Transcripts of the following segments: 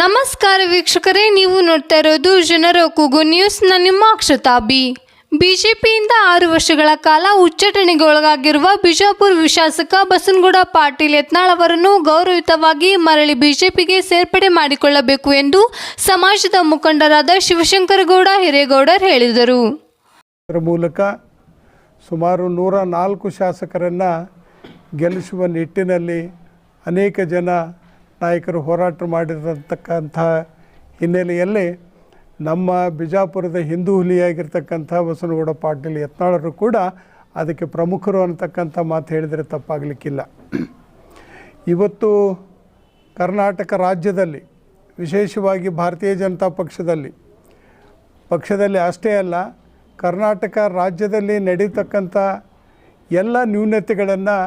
ನಮಸ್ಕಾರ ವೀಕ್ಷಕರೇ, ನೀವು ನೋಡ್ತಾ ಇರೋದು ಜನರ ಕೂಗು ನ್ಯೂಸ್ ನಾನು ನಿಮ್ಮ ಅಕ್ಷತಾ ಬಿ ಬಿಜೆಪಿಯಿಂದ ಆರು ವರ್ಷಗಳ ಕಾಲ ಉಚ್ಚಾಟನೆಗೆ ಒಳಗಾಗಿರುವ ಬಿಜಾಪುರ ಶಾಸಕ ಬಸನಗೌಡ ಪಾಟೀಲ್ ಯತ್ನಾಳ್ ಅವರನ್ನು ಗೌರವಯುತವಾಗಿ ಮರಳಿ ಬಿಜೆಪಿಗೆ ಸೇರ್ಪಡೆ ಮಾಡಿಕೊಳ್ಳಬೇಕು ಎಂದು ಸಮಾಜದ ಮುಖಂಡರಾದ ಶಿವಶಂಕರಗೌಡ ಹಿರೇಗೌಡರ್ ಹೇಳಿದರು. ಮೂಲಕ ಸುಮಾರು ನೂರ ನಾಲ್ಕು ಶಾಸಕರನ್ನು ಗೆಲ್ಲಿಸುವ ನಿಟ್ಟಿನಲ್ಲಿ ಅನೇಕ ಜನ ನಾಯಕರು ಹೋರಾಟ ಮಾಡಿರತಕ್ಕಂಥ ಹಿನ್ನೆಲೆಯಲ್ಲಿ ನಮ್ಮ ಬಿಜಾಪುರದ ಹಿಂದೂ ಹುಲಿಯಾಗಿರ್ತಕ್ಕಂಥ ಬಸನಗೌಡ ಪಾಟೀಲ್ ಯತ್ನಾಳರು ಕೂಡ ಅದಕ್ಕೆ ಪ್ರಮುಖರು ಅನ್ನತಕ್ಕಂಥ ಮಾತು ಹೇಳಿದರೆ ತಪ್ಪಾಗಲಿಕ್ಕಿಲ್ಲ. ಇವತ್ತು ಕರ್ನಾಟಕ ರಾಜ್ಯದಲ್ಲಿ, ವಿಶೇಷವಾಗಿ ಭಾರತೀಯ ಜನತಾ ಪಕ್ಷದಲ್ಲಿ ಪಕ್ಷದಲ್ಲಿ ಅಷ್ಟೇ ಅಲ್ಲ, ಕರ್ನಾಟಕ ರಾಜ್ಯದಲ್ಲಿ ನಡೀತಕ್ಕಂಥ ಎಲ್ಲ ನ್ಯೂನತೆಗಳನ್ನು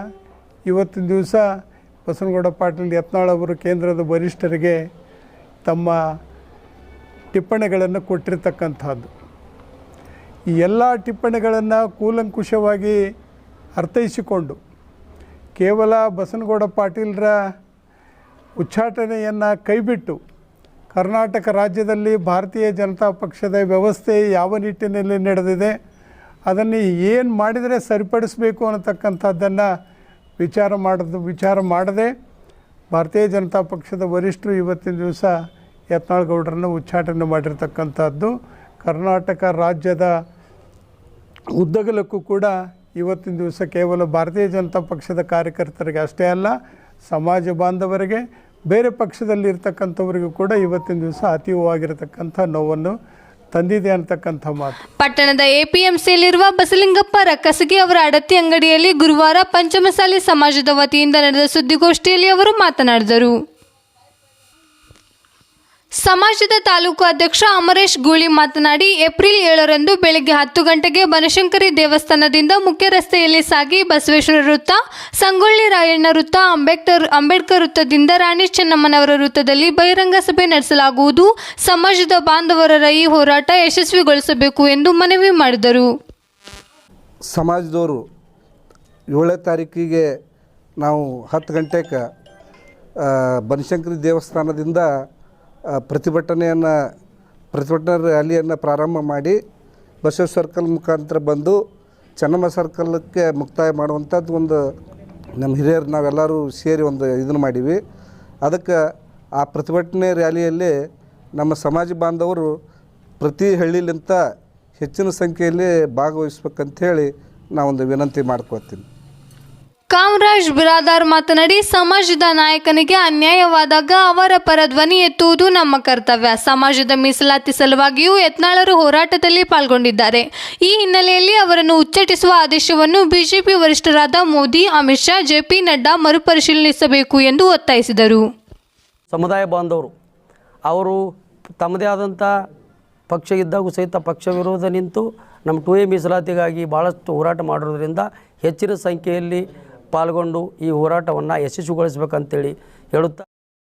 ಇವತ್ತಿನ ದಿವಸ ಬಸವನಗೌಡ ಪಾಟೀಲ್ ಯತ್ನಾಳ್ ಅವರು ಕೇಂದ್ರದ ವರಿಷ್ಠರಿಗೆ ತಮ್ಮ ಟಿಪ್ಪಣಿಗಳನ್ನು ಕೊಟ್ಟಿರ್ತಕ್ಕಂಥದ್ದು. ಈ ಎಲ್ಲ ಟಿಪ್ಪಣಿಗಳನ್ನು ಕೂಲಂಕುಷವಾಗಿ ಅರ್ಥೈಸಿಕೊಂಡು ಕೇವಲ ಬಸನಗೌಡ ಪಾಟೀಲರ ಉಚ್ಚಾಟನೆಯನ್ನು ಕೈಬಿಟ್ಟು ಕರ್ನಾಟಕ ರಾಜ್ಯದಲ್ಲಿ ಭಾರತೀಯ ಜನತಾ ಪಕ್ಷದ ವ್ಯವಸ್ಥೆ ಯಾವ ನಿಟ್ಟಿನಲ್ಲಿ ನಡೆದಿದೆ, ಅದನ್ನು ಏನು ಮಾಡಿದರೆ ಸರಿಪಡಿಸಬೇಕು ಅನ್ನತಕ್ಕಂಥದ್ದನ್ನು ವಿಚಾರ ಮಾಡೋದು, ವಿಚಾರ ಮಾಡದೆ ಭಾರತೀಯ ಜನತಾ ಪಕ್ಷದ ವರಿಷ್ಠರು ಇವತ್ತಿನ ದಿವಸ ಯತ್ನಾಳ್ ಗೌಡರನ್ನು ಉಚ್ಚಾಟನೆ ಮಾಡಿರ್ತಕ್ಕಂಥದ್ದು. ಕರ್ನಾಟಕ ರಾಜ್ಯದ ಉದ್ದಗಲಕ್ಕೂ ಕೂಡ ಇವತ್ತಿನ ದಿವಸ ಕೇವಲ ಭಾರತೀಯ ಜನತಾ ಪಕ್ಷದ ಕಾರ್ಯಕರ್ತರಿಗೆ ಅಷ್ಟೇ ಅಲ್ಲ, ಸಮಾಜ ಬಾಂಧವರಿಗೆ, ಬೇರೆ ಪಕ್ಷದಲ್ಲಿರ್ತಕ್ಕಂಥವರಿಗೂ ಕೂಡ ಇವತ್ತಿನ ದಿವಸ ಅತೀವವಾಗಿರತಕ್ಕಂಥ ನೋವನ್ನು ತಂದಿದೆ ಅಂತಕ್ಕಂಥ ಮಾತು. ಪಟ್ಟಣದ ಎಪಿಎಂಸಿಯಲ್ಲಿರುವ ಬಸಲಿಂಗಪ್ಪ ರಕ್ಕಸಗಿ ಅವರ ಅಡತಿ ಅಂಗಡಿಯಲ್ಲಿ ಗುರುವಾರ ಪಂಚಮಸಾಲಿ ಸಮಾಜದ ವತಿಯಿಂದ ನಡೆದ ಸುದ್ದಿಗೋಷ್ಠಿಯಲ್ಲಿ ಅವರು ಮಾತನಾಡಿದರು. ಸಮಾಜದ ತಾಲೂಕು ಅಧ್ಯಕ್ಷ ಅಮರೇಶ್ ಗೂಳಿ ಮಾತನಾಡಿ, ಏಪ್ರಿಲ್ ಏಳರಂದು ಬೆಳಗ್ಗೆ ಹತ್ತು ಗಂಟೆಗೆ ಬನಶಂಕರಿ ದೇವಸ್ಥಾನದಿಂದ ಮುಖ್ಯ ರಸ್ತೆಯಲ್ಲಿ ಸಾಗಿ ಬಸವೇಶ್ವರ ವೃತ್ತ, ಸಂಗೊಳ್ಳಿ ರಾಯಣ್ಣ ವೃತ್ತ, ಅಂಬೇಡ್ಕರ್ ಅಂಬೇಡ್ಕರ್ ವೃತ್ತದಿಂದ ರಾಣಿ ಚೆನ್ನಮ್ಮನವರ ವೃತ್ತದಲ್ಲಿ ಬಹಿರಂಗ ಸಭೆ ನಡೆಸಲಾಗುವುದು. ಸಮಾಜದ ಬಾಂಧವರ ಈ ಹೋರಾಟ ಯಶಸ್ವಿಗೊಳಿಸಬೇಕು ಎಂದು ಮನವಿ ಮಾಡಿದರು. ಸಮಾಜದವರು ಏಳನೇ ತಾರೀಕಿಗೆ ನಾವು ಹತ್ತು ಗಂಟೆಗೆ ಬನಶಂಕರಿ ದೇವಸ್ಥಾನದಿಂದ ಪ್ರತಿಭಟನೆಯನ್ನು, ಪ್ರತಿಭಟನಾ ರ್ಯಾಲಿಯನ್ನು ಪ್ರಾರಂಭ ಮಾಡಿ ಬಸವ ಸರ್ಕಲ್ ಮುಖಾಂತರ ಬಂದು ಚೆನ್ನಮ್ಮ ಸರ್ಕಲ್ಕ್ಕೆ ಮುಕ್ತಾಯ ಮಾಡುವಂಥದ್ದು ಒಂದು ನಮ್ಮ ಹಿರಿಯರು ನಾವೆಲ್ಲರೂ ಸೇರಿ ಒಂದು ಇದನ್ನು ಮಾಡೀವಿ. ಅದಕ್ಕೆ ಆ ಪ್ರತಿಭಟನೆ ರ್ಯಾಲಿಯಲ್ಲಿ ನಮ್ಮ ಸಮಾಜ ಬಾಂಧವರು ಪ್ರತಿ ಹಳ್ಳಿಲಿಂತ ಹೆಚ್ಚಿನ ಸಂಖ್ಯೆಯಲ್ಲಿ ಭಾಗವಹಿಸ್ಬೇಕಂಥೇಳಿ ನಾವೊಂದು ವಿನಂತಿ ಮಾಡ್ಕೋತೀನಿ ಕಾಮರಾಜ್ ಬಿರಾದಾರ್ ಮಾತನಾಡಿ, ಸಮಾಜದ ನಾಯಕನಿಗೆ ಅನ್ಯಾಯವಾದಾಗ ಅವರ ಪರ ಧ್ವನಿ ಎತ್ತುವುದು ನಮ್ಮ ಕರ್ತವ್ಯ. ಸಮಾಜದ ಮೀಸಲಾತಿ ಸಲುವಾಗಿಯೂ ಯತ್ನಾಳರು ಹೋರಾಟದಲ್ಲಿ ಪಾಲ್ಗೊಂಡಿದ್ದಾರೆ. ಈ ಹಿನ್ನೆಲೆಯಲ್ಲಿ ಅವರನ್ನು ಉಚ್ಚಟಿಸುವ ಆದೇಶವನ್ನು ಬಿಜೆಪಿ ವರಿಷ್ಠರಾದ ಮೋದಿ, ಅಮಿತ್ ಶಾ ಜೆಪಿ ನಡ್ಡಾ ಮರುಪರಿಶೀಲಿಸಬೇಕು ಎಂದು ಒತ್ತಾಯಿಸಿದರು. ಸಮುದಾಯ ಬಾಂಧವರು, ಅವರು ತಮ್ಮದೇ ಆದಂಥ ಪಕ್ಷ ಇದ್ದಾಗೂ ಸಹಿತ ಪಕ್ಷ ವಿರೋಧ ನಿಂತು ನಮ್ಮ ಟು ಎ ಮೀಸಲಾತಿಗಾಗಿ ಭಾಳಷ್ಟು ಹೋರಾಟ ಮಾಡಿರೋದ್ರಿಂದ ಹೆಚ್ಚಿನ ಸಂಖ್ಯೆಯಲ್ಲಿ ಪಾಲ್ಗೊಂಡು ಈ ಹೋರಾಟವನ್ನು ಯಶಸ್ವಿಗೊಳಿಸಬೇಕಂತೇಳಿ ಹೇಳುತ್ತಾ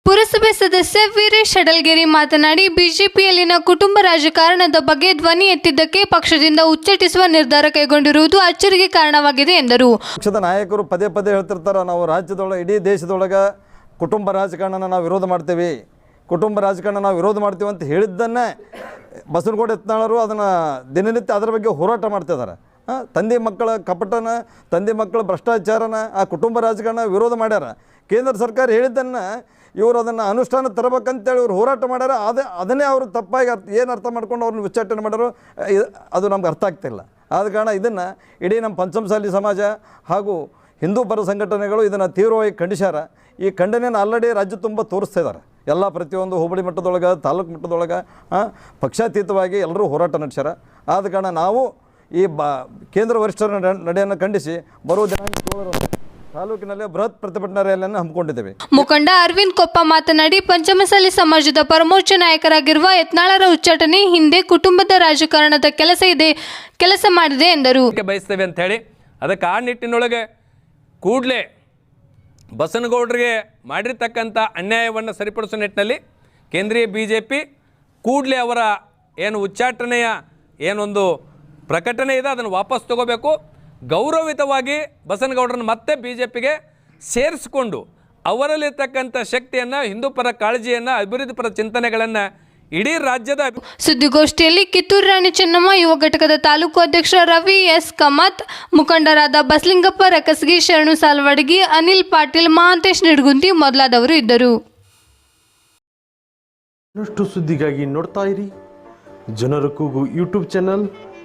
ಪುರಸಭೆ ಸದಸ್ಯ ವೀರೇಶ್ ಹಡಲ್ಗೆರಿ ಮಾತನಾಡಿ ಬಿಜೆಪಿಯಲ್ಲಿನ ಕುಟುಂಬ ರಾಜಕಾರಣದ ಬಗ್ಗೆ ಧ್ವನಿ ಎತ್ತಿದ್ದಕ್ಕೆ ಪಕ್ಷದಿಂದ ಉಚ್ಚಟಿಸುವ ನಿರ್ಧಾರ ಕೈಗೊಂಡಿರುವುದು ಅಚ್ಚರಿಗೆ ಕಾರಣವಾಗಿದೆ ಎಂದರು. ಪಕ್ಷದ ನಾಯಕರು ಪದೇ ಪದೇ ಹೇಳ್ತಿರ್ತಾರೆ ನಾವು ರಾಜ್ಯದೊಳಗೆ ಇಡೀ ದೇಶದೊಳಗೆ ಕುಟುಂಬ ರಾಜಕಾರಣನ ನಾವು ವಿರೋಧ ಮಾಡ್ತೇವೆ. ಕುಟುಂಬ ರಾಜಕಾರಣ ನಾವು ವಿರೋಧ ಮಾಡ್ತೀವಿ ಅಂತ ಹೇಳಿದ್ದನ್ನೇ ಬಸವನಗೌಡ ಯತ್ನಾಳರು ಅದನ್ನು ದಿನನಿತ್ಯ ಅದರ ಬಗ್ಗೆ ಹೋರಾಟ ಮಾಡ್ತಿದ್ದಾರೆ. ತಂದೆ ಮಕ್ಕಳ ಕಪಟನ, ತಂದೆ ಮಕ್ಕಳ ಭ್ರಷ್ಟಾಚಾರನ, ಆ ಕುಟುಂಬ ರಾಜಕಾರಣ ವಿರೋಧ ಮಾಡ್ಯಾರ. ಕೇಂದ್ರ ಸರ್ಕಾರ ಹೇಳಿದ್ದನ್ನು ಇವರು ಅದನ್ನು ಅನುಷ್ಠಾನ ತರಬೇಕಂತೇಳಿ ಇವ್ರು ಹೋರಾಟ ಮಾಡ್ಯಾರ. ಅದೇ, ಅದನ್ನೇ ಅವರು ತಪ್ಪಾಗಿ ಅರ್ಥ, ಏನು ಅರ್ಥ ಮಾಡ್ಕೊಂಡು ಅವ್ರನ್ನ ಉಚ್ಚಾಟನೆ ಮಾಡೋರು ಅದು ನಮ್ಗೆ ಅರ್ಥ ಆಗ್ತಿಲ್ಲ. ಆದ ಕಾರಣ ಇದನ್ನು ಇಡೀ ನಮ್ಮ ಪಂಚಮಸಾಲಿ ಸಮಾಜ ಹಾಗೂ ಹಿಂದೂ ಪರ ಸಂಘಟನೆಗಳು ಇದನ್ನು ತೀವ್ರವಾಗಿ ಖಂಡಿಸ್ಯಾರ. ಈ ಖಂಡನೆಯನ್ನು ಆಲ್ರೆಡಿ ರಾಜ್ಯ ತುಂಬ ತೋರಿಸ್ತಾ ಇದ್ದಾರೆ ಎಲ್ಲ ಪ್ರತಿಯೊಂದು ಹೋಬಳಿ ಮಟ್ಟದೊಳಗೆ, ತಾಲೂಕು ಮಟ್ಟದೊಳಗೆ ಪಕ್ಷಾತೀತವಾಗಿ ಎಲ್ಲರೂ ಹೋರಾಟ ನಡೆಸ್ಯಾರ. ಆದ ಕಾರಣ ನಾವು ಈ ಬಾ ಕೇಂದ್ರ ವರಿಷ್ಠರ ನಡೆ ನಡೆಯನ್ನು ಖಂಡಿಸಿ ಬರುವ ದಿನಾಂಕ ಏಳರಂದು ತಾಲೂಕಿನಲ್ಲಿ ಬೃಹತ್ ಪ್ರತಿಭಟನಾ ರ್ಯಾಲಿಯನ್ನು ಹಮ್ಮಿಕೊಂಡಿದ್ದೇವೆ. ಮುಖಂಡ ಅರವಿಂದ್ ಕೊಪ್ಪ ಮಾತನಾಡಿ ಪಂಚಮಸಾಲಿ ಸಮಾಜದ ಪರಮೋಚ್ಚ ನಾಯಕರಾಗಿರುವ ಯತ್ನಾಳರ ಉಚ್ಚಾಟನೆ ಹಿಂದೆ ಕುಟುಂಬದ ರಾಜಕಾರಣದ ಕೆಲಸ ಇದೆ ಕೆಲಸ ಮಾಡಿದೆ ಎಂದರು. ಬಯಸ್ತೇವೆ ಅಂತ ಹೇಳಿ ಅದಕ್ಕೆ ಆ ನಿಟ್ಟಿನೊಳಗೆ ಕೂಡಲೇ ಬಸನಗೌಡರಿಗೆ ಮಾಡಿರ್ತಕ್ಕಂಥ ಅನ್ಯಾಯವನ್ನು ಸರಿಪಡಿಸೋ ನಿಟ್ಟಿನಲ್ಲಿ ಕೇಂದ್ರೀಯ ಬಿ ಜೆ ಪಿ ಕೂಡಲೇ ಅವರ ಏನು ಉಚ್ಚಾಟನೆಯ ಏನೊಂದು ಪ್ರಕಟಣೆ ಇದೆ ಅದನ್ನು ವಾಪಸ್ ತಗೋಬೇಕು. ಗೌರವಿತವಾಗಿ ಬಸನಗೌಡರನ್ನು ಮತ್ತೆ ಬಿ ಜೆ ಪಿಗೆ ಸೇರಿಸಿಕೊಂಡು ಅವರಲ್ಲಿರ್ತಕ್ಕಂಥ ಶಕ್ತಿಯನ್ನು ಹಿಂದೂ ಪರ ಕಾಳಜಿಯನ್ನು ಅಭಿವೃದ್ಧಿ ಪರ ಚಿಂತನೆಗಳನ್ನು ಇಡೀ ರಾಜ್ಯದ ಸುದ್ದಿಗೋಷ್ಠಿಯಲ್ಲಿ ಕಿತ್ತೂರು ರಾಣಿ ಚೆನ್ನಮ್ಮ ಯುವ ಘಟಕದ ತಾಲೂಕು ಅಧ್ಯಕ್ಷ ರವಿ ಎಸ್. ಕಮತ್ ಮುಖಂಡರಾದ ಬಸಲಿಂಗಪ್ಪ ರಕಸ್ಗಿ ಶರಣು ಸಾಲ್ವಡಗಿ ಅನಿಲ್ ಪಾಟೀಲ್ ಮಹಾಂತೇಶ್ ನಿಡ್ಗುಂದಿ ಮೊದಲಾದವರು ಇದ್ದರು. ಇನ್ನಷ್ಟು ಸುದ್ದಿಗಾಗಿ ನೋಡ್ತಾ ಇರಿ. ಜನರ ಕೂಗು ಯೂಟ್ಯೂಬ್ ಚಾನಲ್.